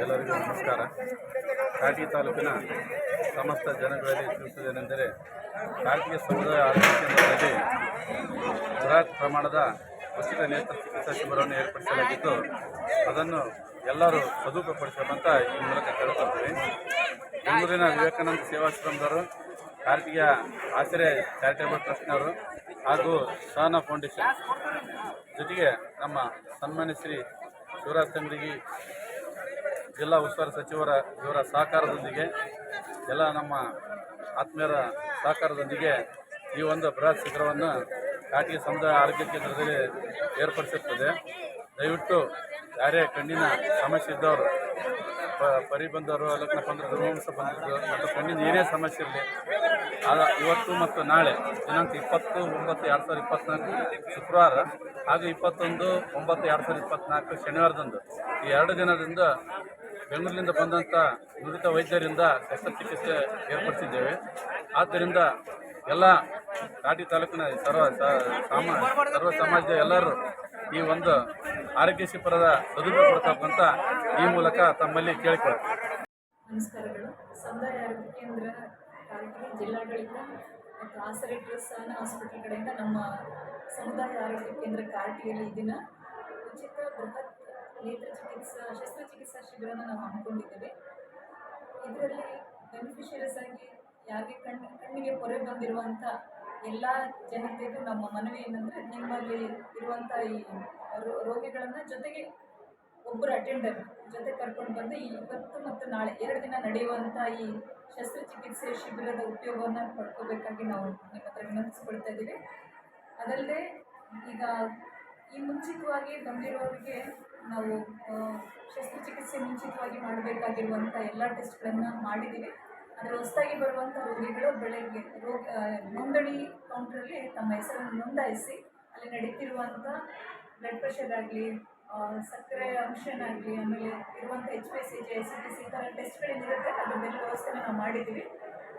ಎಲ್ಲರಿಗೂ ನಮಸ್ಕಾರ. ಕಾಟಿ ತಾಲೂಕಿನ ಸಮಸ್ತ ಜನಗಳಲ್ಲಿ ತಿಳಿಸುವುದೇನೆಂದರೆ ಭಾರತೀಯ ಸಮುದಾಯ ಆರೋಗ್ಯ ಕೇಂದ್ರದಲ್ಲಿ ಬೃಹತ್ ಪ್ರಮಾಣದ ಉಚಿತ ನೇತ್ರ ಚಿಕಿತ್ಸಾ ಶಿಬಿರವನ್ನು ಏರ್ಪಡಿಸಲಾಗಿದ್ದು, ಅದನ್ನು ಎಲ್ಲರೂ ಸದುಪಡಿಸಬೇಕಂತ ಈ ಮೂಲಕ ಕೇಳ್ಕೊಳ್ತೀವಿ. ಬೆಂಗಳೂರಿನ ವಿವೇಕಾನಂದ ಸೇವಾಶ್ರಮದವರು ಕಾರ್ತಿಕ ಆಶ್ರಯ ಚಾರಿಟೇಬಲ್ ಟ್ರಸ್ಟ್ನವರು ಹಾಗೂ ಸಹನಾ ಫೌಂಡೇಶನ್. ಜೊತೆಗೆ ನಮ್ಮ ಸನ್ಮಾನ್ಯ ಶ್ರೀ ಶಿವರಾಜ್ ಚಂದ್ರಿಗಿ ಜಿಲ್ಲಾ ಉಸ್ತುವಾರಿ ಸಚಿವರ ಇವರ ಸಹಕಾರದೊಂದಿಗೆ, ಎಲ್ಲ ನಮ್ಮ ಆತ್ಮೀಯರ ಸಹಕಾರದೊಂದಿಗೆ ಈ ಒಂದು ಬೃಹತ್ ಶಿಬಿರವನ್ನು ಕಾಟಿಗೆ ಸಮುದಾಯ ಆರೋಗ್ಯ ಕೇಂದ್ರದಲ್ಲಿ ಏರ್ಪಡಿಸಿರ್ತದೆ. ದಯವಿಟ್ಟು ಯಾರೇ ಕಣ್ಣಿನ ಸಮಸ್ಯೆ ಇದ್ದವರು ಪರಿ ಬಂದವರು ಲಗ್ನ ಬಂದರು ದುರ್ವಂಶ ಬಂದಿದ್ದು ಮತ್ತು ಕಣ್ಣಿನ ಏನೇ ಸಮಸ್ಯೆ ಇರಲಿ ಆದ ಇವತ್ತು ಮತ್ತು ನಾಳೆ, ದಿನಾಂಕ ಇಪ್ಪತ್ತು, ಒಂಬತ್ತು, ಎರಡು ಸಾವಿರದ ಇಪ್ಪತ್ತ್ನಾಲ್ಕು ಶುಕ್ರವಾರ ಹಾಗೂ ಇಪ್ಪತ್ತೊಂದು, ಒಂಬತ್ತು, ಎರಡು ಸಾವಿರದ ಇಪ್ಪತ್ತ್ನಾಲ್ಕು ಶನಿವಾರದಂದು, ಈ ಎರಡು ದಿನದಿಂದ ಬೆಂಗಳೂರಿನಿಂದ ಬಂದಂಥ ನುರಿತ ವೈದ್ಯರಿಂದ ಶಸ್ತ್ರಚಿಕಿತ್ಸೆ ಏರ್ಪಡಿಸಿದ್ದೇವೆ. ಆದ್ದರಿಂದ ಎಲ್ಲ ಕಾಟಿ ತಾಲೂಕಿನ ಸರ್ವ ಸರ್ವ ಸಮಾಜದ ಎಲ್ಲರೂ ಈ ಒಂದು ಆರೋಗ್ಯ ಶಿಬಿರದ ಸದುಪಯೋಗ ಕೊಡ್ತಕ್ಕಂಥ ಈ ಮೂಲಕ ತಮ್ಮಲ್ಲಿ ಕೇಳಿಕೊಳ್ತೀವಿ. ನಮಸ್ಕಾರಗಳು. ಸಮುದಾಯ ಆರೋಗ್ಯ ಕೇಂದ್ರ ಜಿಲ್ಲಾಡಳಿತ ಮತ್ತು ಆಸರೆ ಟ್ರಸ್ಟ್ ಸಹನ ಹಾಸ್ಪಿಟಲ್ ಕಡೆಯಿಂದ ನಮ್ಮ ಸಮುದಾಯ ಆರೋಗ್ಯ ಕೇಂದ್ರ ಕಾರ್ಟಿಯಲ್ಲಿ ದಿನ ಉಚಿತ ಬೃಹತ್ ನೇತ್ರ ಚಿಕಿತ್ಸಾ ಶಸ್ತ್ರಚಿಕಿತ್ಸಾ ಶಿಬಿರನ ನಾವು ಹಮ್ಮಿಕೊಂಡಿದ್ದೇವೆ. ಇದರಲ್ಲಿ ಬೆನಿಫಿಷರೀಸ್ ಆಗಿ ಯಾರಿಗೆ ಕಣ್ಣು ಕಣ್ಣಿಗೆ ಪೊರೆ ಬಂದಿರುವಂಥ ಎಲ್ಲ ಜನತೆಗೂ ನಮ್ಮ ಮನವಿ ಏನಂದರೆ ನಿಮ್ಮಲ್ಲಿ ಇರುವಂಥ ಈ ರೋಗಿಗಳನ್ನು ಜೊತೆಗೆ ಒಬ್ಬರು ಅಟೆಂಡರ್ ಜೊತೆ ಕರ್ಕೊಂಡು ಬಂದು ಈ ಇವತ್ತು ಮತ್ತು ನಾಳೆ ಎರಡು ದಿನ ನಡೆಯುವಂಥ ಈ ಶಸ್ತ್ರಚಿಕಿತ್ಸೆ ಶಿಬಿರದ ಉಪಯೋಗವನ್ನು ಪಡ್ಕೋಬೇಕಾಗಿ ನಾವು ನಿಮ್ಮ ಹತ್ರ ವಿನಂತಿಸ್ಕೊಳ್ತಾ ಇದ್ದೀವಿ. ಅದಲ್ಲದೆ ಈಗ ಈ ಮುಂಚಿತವಾಗಿ ಬಂದಿರೋರಿಗೆ ನಾವು ಶಸ್ತ್ರಚಿಕಿತ್ಸೆ ಮುಂಚಿತವಾಗಿ ಮಾಡಬೇಕಾಗಿರುವಂಥ ಎಲ್ಲ ಟೆಸ್ಟ್ಗಳನ್ನು ಮಾಡಿದ್ದೀವಿ. ಆದರೆ ಹೊಸದಾಗಿ ಬರುವಂಥ ರೋಗಿಗಳು ಬೆಳಗ್ಗೆ ರೋಗ ನೋಂದಣಿ ಕೌಂಟ್ರಲ್ಲಿ ತಮ್ಮ ಹೆಸರನ್ನು ನೋಂದಾಯಿಸಿ ಅಲ್ಲಿ ನಡೀತಿರುವಂಥ ಬ್ಲಡ್ ಪ್ರೆಷರ್ ಆಗಲಿ ಸಕ್ಕರೆ ಅಂಶನಾಗಲಿ ಆಮೇಲೆ ಇರುವಂಥ H P C G S T C ಈ ಥರ ಟೆಸ್ಟ್ಗಳೇನಿರುತ್ತೆ ಅದನ್ನೆಲ್ಲ ವ್ಯವಸ್ಥೆನ ನಾವು ಮಾಡಿದ್ದೀವಿ.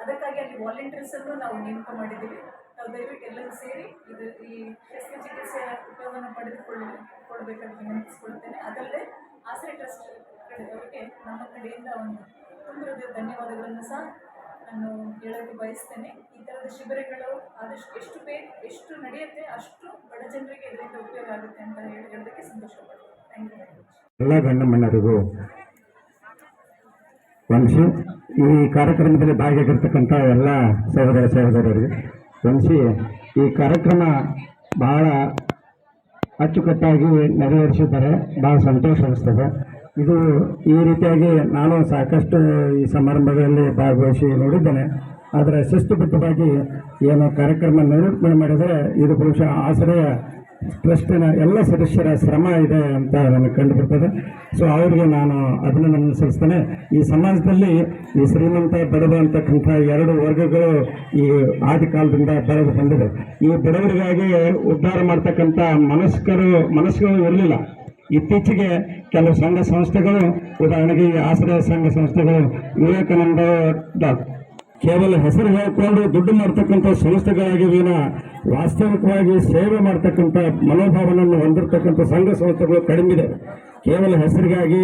ಅದಕ್ಕಾಗಿ ಅಲ್ಲಿ ವಾಲಂಟಿಯರ್ಸನ್ನು ನಾವು ನೇಮಕ ಮಾಡಿದ್ದೀವಿ. ನಾವು ದಯವಿಟ್ಟು ಎಲ್ಲರೂ ಸೇರಿ ಇದು ಈ ಶಸ್ತ್ರಚಿಕಿತ್ಸೆಯ ಉಪಯೋಗವನ್ನು ಪಡೆದುಕೊಳ್ಳ ಕೊಡಬೇಕಂತ ವಿನಂತಿಸ್ಕೊಳ್ತೇನೆ. ಅದಲ್ಲದೆ ಆಸರೆ ಟ್ರಸ್ಟ್ ಕಡೆಯವರಿಗೆ ನಮ್ಮ ಕಡೆಯಿಂದ ಒಂದು ತುಂಬ ಧನ್ಯವಾದಗಳನ್ನು ಸಹ ನಾನು ಹೇಳೋಕ್ಕೆ ಬಯಸ್ತೇನೆ. ಈ ಥರದ ಶಿಬಿರಗಳು ಆದಷ್ಟು ಎಷ್ಟು ಬೇಗ ಎಷ್ಟು ನಡೆಯುತ್ತೆ ಅಷ್ಟು ಬಡ ಜನರಿಗೆ ಇದರಿಂದ ಉಪಯೋಗ ಆಗುತ್ತೆ ಅಂತ ಹೇಳಿ ಹೇಳೋದಕ್ಕೆ ಸಂತೋಷಪಡ್ತೀನಿ. ಥ್ಯಾಂಕ್ ಯು ವೆರಿ ಎಲ್ಲ ಗಂಡ ಮಣ್ಣರಿಗೂ ವಂಶಿ, ಈ ಕಾರ್ಯಕ್ರಮದಲ್ಲಿ ಭಾಗಿಯಾಗಿರ್ತಕ್ಕಂಥ ಎಲ್ಲ ಸಹೋದರ ಸಹೋದರರಿಗೆ ವಂಶಿ, ಈ ಕಾರ್ಯಕ್ರಮ ಬಹಳ ಅಚ್ಚುಕಟ್ಟಾಗಿ ನೆರವೇರಿಸಿದ್ದಾರೆ ಬಹಳ ಸಂತೋಷ ಅನಿಸ್ತದೆ. ಇದು ಈ ರೀತಿಯಾಗಿ ನಾನು ಸಾಕಷ್ಟು ಈ ಸಮಾರಂಭಗಳಲ್ಲಿ ಭಾಗವಹಿಸಿ ನೋಡಿದ್ದೇನೆ. ಆದರೆ ಶಿಸ್ತುಬದ್ಧವಾಗಿ ಏನು ಕಾರ್ಯಕ್ರಮ ನಿರೂಪಣೆ ಮಾಡಿದರೆ ಇದು ಬಹುಶಃ ಆಶ್ರಯ ಟ್ರಸ್ಟಿನ ಎಲ್ಲ ಸದಸ್ಯರ ಶ್ರಮ ಇದೆ ಅಂತ ನನಗೆ ಕಂಡು ಬರ್ತದೆ ಸೊ ಅವರಿಗೆ ನಾನು ಅಭಿನಂದನೆ ಸಲ್ಲಿಸ್ತೇನೆ. ಈ ಸಮಾಜದಲ್ಲಿ ಈ ಶ್ರೀಮಂತ, ಬಡವ ಅಂತಕ್ಕಂಥ ಎರಡು ವರ್ಗಗಳು ಈ ಆದಿ ಕಾಲದಿಂದ ಬೆಳೆದು ಬಂದಿದೆ. ಈ ಬಡವರಿಗಾಗಿ ಉದ್ಧಾರ ಮಾಡ್ತಕ್ಕಂಥ ಮನಸ್ಕರು, ಮನಸ್ಸುಗಳು ಇರಲಿಲ್ಲ. ಇತ್ತೀಚೆಗೆ ಕೆಲವು ಸಂಘ ಸಂಸ್ಥೆಗಳು, ಉದಾಹರಣೆಗೆ ಆಶ್ರಯ ಸಂಘ ಸಂಸ್ಥೆಗಳು, ವಿವೇಕಾನಂದ ಕೇವಲ ಹೆಸರು ಹೇಳಿಕೊಂಡು ದುಡ್ಡು ಮಾಡ್ತಕ್ಕಂಥ ಸಂಸ್ಥೆಗಳಾಗಿವಿನ ವಾಸ್ತವಿಕವಾಗಿ ಸೇವೆ ಮಾಡ್ತಕ್ಕಂಥ ಮನೋಭಾವನೆಯನ್ನು ಹೊಂದಿರತಕ್ಕಂಥ ಸಂಘ ಸಂಸ್ಥೆಗಳು ಕಡಿಮೆ ಇದೆ. ಕೇವಲ ಹೆಸರಿಗಾಗಿ,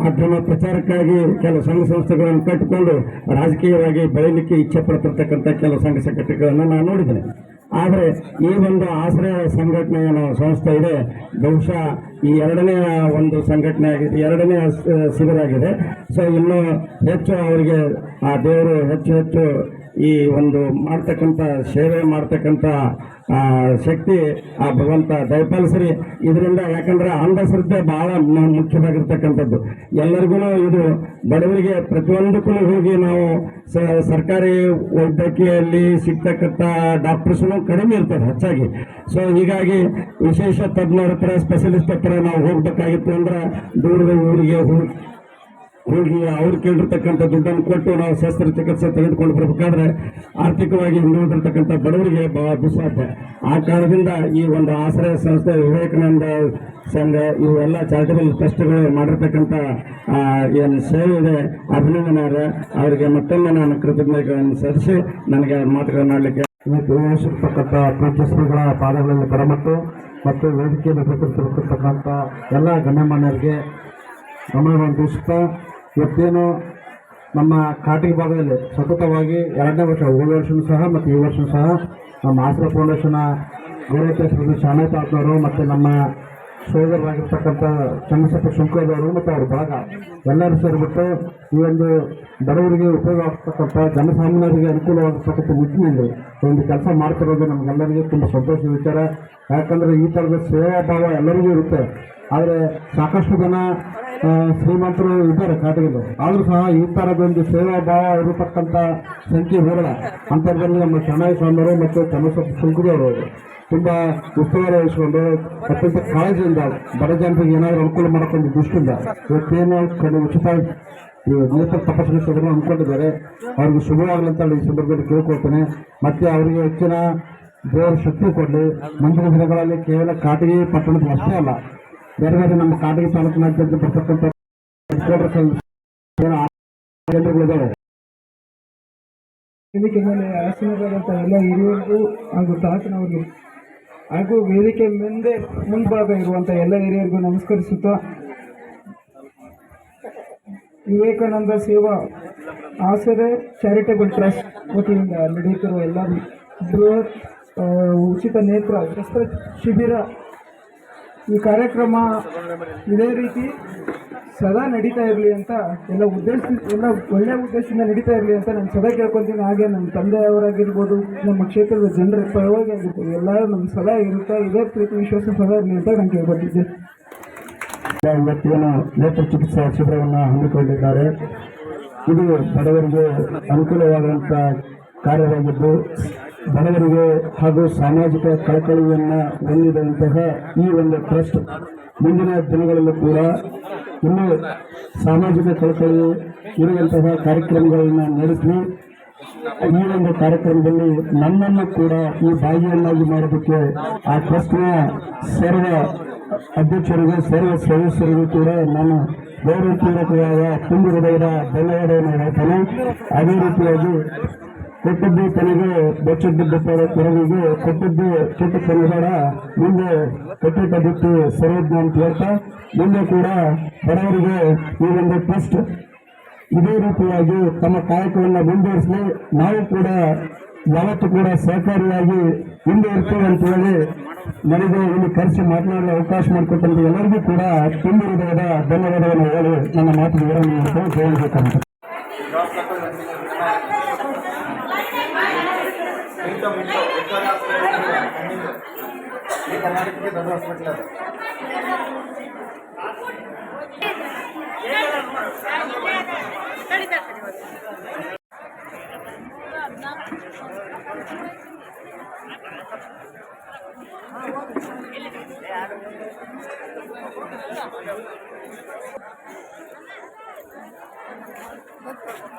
ಮಾಧ್ಯಮ ಪ್ರಚಾರಕ್ಕಾಗಿ ಕೆಲವು ಸಂಘ ಸಂಸ್ಥೆಗಳನ್ನು ಕಟ್ಟಿಕೊಂಡು ರಾಜಕೀಯವಾಗಿ ಬೆಳೀಲಿಕ್ಕೆ ಇಚ್ಛೆ ಪಡ್ತಿರ್ತಕ್ಕಂಥ ಕೆಲವು ಸಂಘ ಸಂಘಟನೆಗಳನ್ನು ನಾನು ನೋಡಿದ್ದೇನೆ. ಆದರೆ ಈ ಒಂದು ಆಶ್ರಯ ಸಂಘಟನೆ ಏನೋ ಸಂಸ್ಥೆ ಇದೆ. ಬಹುಶಃ ಈ ಎರಡನೇ ಒಂದು ಸಂಘಟನೆ ಆಗಿದೆ. ಎರಡನೇ ಶಿಬಿರ ಆಗಿದೆ. ಸೊ ಇನ್ನೂ ಹೆಚ್ಚು ಅವರಿಗೆ ಆ ದೇವರು ಹೆಚ್ಚು ಹೆಚ್ಚು ಈ ಒಂದು ಮಾಡ್ತಕ್ಕಂಥ, ಸೇವೆ ಮಾಡ್ತಕ್ಕಂಥ ಶಕ್ತಿ ಆ ಭಗವಂತ ದಯಪಾಲಿಸ್ರಿ. ಇದರಿಂದ ಯಾಕಂದ್ರೆ ಅಂಧಶ್ರದ್ಧೆ ಮ- ಮುಖ್ಯವಾಗಿರ್ತಕ್ಕಂಥದ್ದು. ಎಲ್ಲರಿಗೂ ಇದು ಬಡವರಿಗೆ ಪ್ರತಿಯೊಂದಕ್ಕೂ ಹೋಗಿ ನಾವು ಸರ್ಕಾರಿ ವೈದ್ಯಕೀಯಲ್ಲಿ ಸಿಗ್ತಕ್ಕಂಥ ಡಾಕ್ಟರ್ಸ್ನು ಕಡಿಮೆ ಇರ್ತಾರೆ ಹೆಚ್ಚಾಗಿ. ಸೊ ಹೀಗಾಗಿ ವಿಶೇಷ ತಜ್ಞರ ಹತ್ರ ಸ್ಪೆಷಲಿಸ್ಟ್ ಹತ್ರ ನಾವು ಹೋಗ್ಬೇಕಾಗಿತ್ತು ಅಂದ್ರೆ ದೂರದ ಊರಿಗೆ ಹೋಗಿ ಹೋಗಿ ಅವ್ರು ಕೇಳಿರ್ತಕ್ಕಂಥ ದುಡ್ಡನ್ನು ಕೊಟ್ಟು ನಾವು ಶಸ್ತ್ರಚಿಕಿತ್ಸೆ ತೆಗೆದುಕೊಂಡು ಬರಬೇಕಾದ್ರೆ ಆರ್ಥಿಕವಾಗಿ ಹಿಂದುಳಿದಿರ್ತಕ್ಕಂಥ ಬಡವರಿಗೆ ಬಹಳ ದುಸ್ಸಾಧ್ಯ. ಆ ಕಾರಣದಿಂದ ಈ ಒಂದು ಆಶ್ರಯ ಸಂಸ್ಥೆ ವಿವೇಕಾನಂದ ಸಂಘ ಇವೆಲ್ಲ ಚಾರಿಟಬಲ್ ಟ್ರಸ್ಟ್ಗಳು ಮಾಡಿರ್ತಕ್ಕಂಥ ಏನು ಸೇವೆ ಇದೆ. ಅಭಿನಂದನೆ ಅವರಿಗೆ ಮತ್ತೊಮ್ಮೆ ನಾನು ಕೃತಜ್ಞತೆಗಳನ್ನು ಸಲ್ಲಿಸಿ ನನಗೆ ಮಾತುಗಳನ್ನು ಮಾಡಲಿಕ್ಕೆ. ಇವತ್ತು ವಿವರಿಸಿರ್ತಕ್ಕಂಥ ಪ್ರೀತಿಸ್ತ್ರಗಳ ಪಾದಗಳಲ್ಲಿ ಬರಮಟ್ಟು ಮತ್ತು ವೇದಿಕೆಯನ್ನು ಪ್ರಕಟಿಸಿರ್ತಕ್ಕಂಥ ಎಲ್ಲ ಗಣ್ಯಮಾನ್ಯರಿಗೆ ಗಮನವನ್ನು ತಿಳಿಸುತ್ತಾ ಇವತ್ತೇನು ನಮ್ಮ ಕಾಟಿಗೆ ಭಾಗದಲ್ಲಿ ಸತತವಾಗಿ ಎರಡನೇ ವರ್ಷ, ಹೋದ ವರ್ಷನೂ ಸಹ ಮತ್ತು ಈ ವರ್ಷ ಸಹ ನಮ್ಮ ಆಶ್ರ ಫೌಂಡೇಶನ ಗೌರವ ಶಾಣಾತಾತ್ನವರು ಮತ್ತು ನಮ್ಮ ಸೋದರರಾಗಿರ್ತಕ್ಕಂಥ ಚಂದ್ರಶೇಖರ ಶುಂಕರವರು ಮತ್ತು ಅವ್ರ ಭಾಗ ಎಲ್ಲರೂ ಸೇರಿಬಿಟ್ಟು ಈ ಒಂದು ಬಡವರಿಗೆ ಉಪಯೋಗ ಆಗ್ತಕ್ಕಂಥ ಜನಸಾಮಾನ್ಯರಿಗೆ ಅನುಕೂಲವಾಗಿರ್ತಕ್ಕಂಥ ನಿಟ್ಟಿನಲ್ಲಿ ಒಂದು ಕೆಲಸ ಮಾಡ್ತಿರೋದು ನಮಗೆಲ್ಲರಿಗೂ ತುಂಬ ಸಂತೋಷದ ವಿಚಾರ. ಯಾಕಂದರೆ ಈ ಥರದ ಸೇವಾ ಭಾವ ಎಲ್ಲರಿಗೂ ಇರುತ್ತೆ. ಆದರೆ ಸಾಕಷ್ಟು ಜನ ಶ್ರೀಮಂತರು ಇದ್ದಾರೆ ಕಾಟಗಿಲು ಆದರೂ ಸಹ ಈ ತರದೊಂದು ಸೇವಾ ಭಾವ ಇರತಕ್ಕಂಥ ಸಂಖ್ಯೆ ಹೋಗಲ್ಲ. ಅಂತರ್ದಲ್ಲಿ ನಮ್ಮ ಶರಣಾಯಿ ಸ್ವಾಮಿಯವರು ಮತ್ತು ಚಂದ್ರಶೇಖರ ಅವರು. ತುಂಬ ಉಸ್ತುವಾರಿ ವಹಿಸಿಕೊಂಡು ಅತ್ಯಂತ ಕಾಳಜಿಯಿಂದ, ಬಡ ಜನರಿಗೆ ಏನಾದರೂ ಅನುಕೂಲ ಮಾಡ್ಕೊಂಡು ದೃಷ್ಟಿಯಿಂದ ಇವತ್ತೇನು ಕಡೆ ಉಚಿತ ನೇತ್ರ ತಪಾಸಣೆ ಸದನ ಅಂದ್ಕೊಂಡಿದ್ದಾರೆ ಅವ್ರಿಗೆ ಅಂತ ಈ ಸಂದರ್ಭದಲ್ಲಿ ಕೇಳ್ಕೊಳ್ತೇನೆ. ಮತ್ತೆ ಅವರಿಗೆ ಹೆಚ್ಚಿನ ದೇವರ ಶಕ್ತಿ ಕೊಡಲಿ. ಮುಂದಿನ ದಿನಗಳಲ್ಲಿ ಕೇವಲ ಕಾಟಗಿ ಪಟ್ಟಣದ ಅಷ್ಟೇ ಅಲ್ಲ ಬೇರೆ ಬೇರೆ ನಮ್ಮ ಕಾಟಗಿ ತಾಲೂಕಿನಾದ್ಯಂತ ಬರ್ತಕ್ಕಂಥ ವೇದಿಕೆ ಮೇಲೆ ಆಸೀನರಾದಂಥ ಎಲ್ಲ ಹಿರಿಯರಿಗೂ ಹಾಗೂ ತಾತನವರಿಗೂ ಹಾಗೂ ವೇದಿಕೆ ಮುಂದೆ ಮುಂಭಾಗ ಇರುವಂಥ ಎಲ್ಲ ಹಿರಿಯರಿಗೂ ನಮಸ್ಕರಿಸುತ್ತಾ ವಿವೇಕಾನಂದ ಸೇವಾ ಆಸರೆ ಚಾರಿಟೇಬಲ್ ಟ್ರಸ್ಟ್ ವತಿಯಿಂದ ನಡೆಯುತ್ತಿರುವ ಎಲ್ಲ ಬೃಹತ್ ಉಚಿತ ನೇತ್ರ ಶಸ್ತ್ರ ಶಿಬಿರ ಈ ಕಾರ್ಯಕ್ರಮ ಇದೇ ರೀತಿ ಸದಾ ನಡೀತಾ ಇರಲಿ ಅಂತ ಎಲ್ಲ ಉದ್ದೇಶ, ಎಲ್ಲ ಒಳ್ಳೆಯ ಉದ್ದೇಶದಿಂದ ನಡೀತಾ ಇರಲಿ ಅಂತ ನಾನು ಸದಾ ಕೇಳ್ಕೊತೀನಿ ಹಾಗೆ ನಮ್ಮ ತಂದೆಯವರಾಗಿರ್ಬೋದು, ನಮ್ಮ ಕ್ಷೇತ್ರದ ಜನರ ಪರವಾಗಿ ಆಗಿರ್ಬೋದು, ಎಲ್ಲರೂ ನಮ್ಮ ಸದಾ ಇರುತ್ತಾ, ಇದೇ ಪ್ರೀತಿ, ವಿಶ್ವಾಸ ಸದಾ ಇರಲಿ ಅಂತ ನಾನು ಕೇಳ್ಕೊತಿದ್ದೆ ಇವತ್ತೇನು ನೇತ್ರ ಚಿಕಿತ್ಸಾ ಶಿಬಿರವನ್ನು ಹಮ್ಮಿಕೊಂಡಿದ್ದಾರೆ. ಇದು ಬಡವರಿಗೆ ಅನುಕೂಲವಾದಂಥ ಕಾರ್ಯವಾಗಿದ್ದು ಬಡವರಿಗೆ ಹಾಗೂ ಸಾಮಾಜಿಕ ಕಳಕಳಿಯನ್ನು ಹೊಂದಿದಂತಹ ಈ ಒಂದು ಟ್ರಸ್ಟ್ ಮುಂದಿನ ದಿನಗಳಲ್ಲೂ ಕೂಡ ಇನ್ನೂ ಸಾಮಾಜಿಕ ಕಳಕಳಿ ಇರುವಂತಹ ಕಾರ್ಯಕ್ರಮಗಳನ್ನು ನಡೆಸಿ ಈ ಒಂದು ಕಾರ್ಯಕ್ರಮದಲ್ಲಿ ನನ್ನನ್ನು ಕೂಡ ಈ ಭಾಗಿಯನ್ನಾಗಿ ಮಾಡೋದಕ್ಕೆ ಆ ಟ್ರಸ್ಟ್ನ ಸರ್ವ ಅಧ್ಯಕ್ಷರಿಗೂ, ಸರ್ವ ಸದಸ್ಯರಿಗೂ ಕೂಡ ನಾನು ಗೌರವಪೂರ್ವಕವಾದ ತುಂಬ ಹೃದಯದ ಧನ್ಯವಾದವನ್ನು ಹೇಳ್ತೇನೆ. ಅದೇ ರೀತಿಯಾಗಿ ಕೊಟ್ಟದ್ದು ತನಗೆ ಬೆಚ್ಚದ್ದು ಕೊರಗಿಗೆ ಕೊಟ್ಟದ್ದು, ಕೆಟ್ಟ ತನಗಡ ಮುಂದೆ ಕಟ್ಟಿಟ್ಟ ಬಿಟ್ಟು ಸರೋಜ್ಞ ಅಂತ ಹೇಳ್ತಾ, ಮುಂದೆ ಕೂಡ ಬಡವರಿಗೆ ಈ ಒಂದು ಟ್ರಸ್ಟ್ ಇದೇ ರೀತಿಯಾಗಿ ತಮ್ಮ ಕಾಯಕವನ್ನು ಮುಂದುವರಿಸಲಿ. ನಾವು ಕೂಡ ಯಾವತ್ತು ಕೂಡ ಸಹಕಾರಿಯಾಗಿ ಮುಂದೆ ಇರ್ತೇವೆ ಅಂತ ಹೇಳಿ ನನಗೆ ಇಲ್ಲಿ ಕರೆಸಿ ಮಾತನಾಡಲು ಅವಕಾಶ ಮಾಡಿಕೊಟ್ಟಂತ ಎಲ್ಲರಿಗೂ ಕೂಡ ತುಂಬ ಹೃದಯದ ಧನ್ಯವಾದವನ್ನು ಹೇಳಿ ನನ್ನ ಮಾತು ವಿವರಣೆ ಮಾಡ್ಕೊಂಡು ಹೇಳಬೇಕಂತ हे कर्नाटकचे दर हॉस्पिटल आहे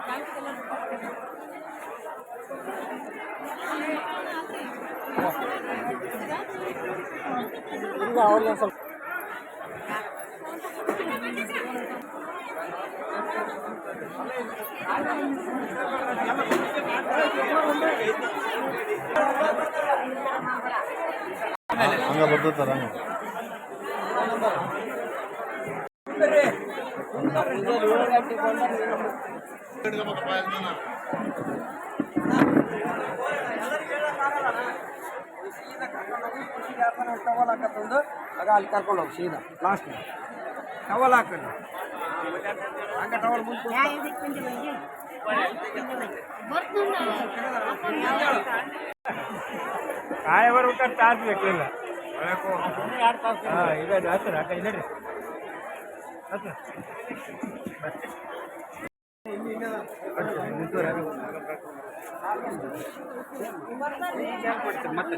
Thank you. சொல்கிறேன் அவர் தான் சொல்கிறேன் அங்கே தராங்க ಟವಲ್ ಹಾಕತ್ತಂದು ಆಗ ಅಲ್ಲಿ ಕರ್ಕೊಂಡು ಹೋಗಿ ಸೀದಾ ಲಾಸ್ಟ್ ಟವಲ್ ಹಾಕೊಂಡು. ಹಂಗ ಟವಲ್ ಮುಂದೆ ಕಾಯ ಊಟ ಚಾರ್ಜ್ ಬೇಕಿಲ್ಲ. ಇದೆ ಹತ್ತಿರ ಇಲ್ಲರಿ ಹತ್ತಿರ ಮತ್ತೆ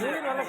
நீ நல்ல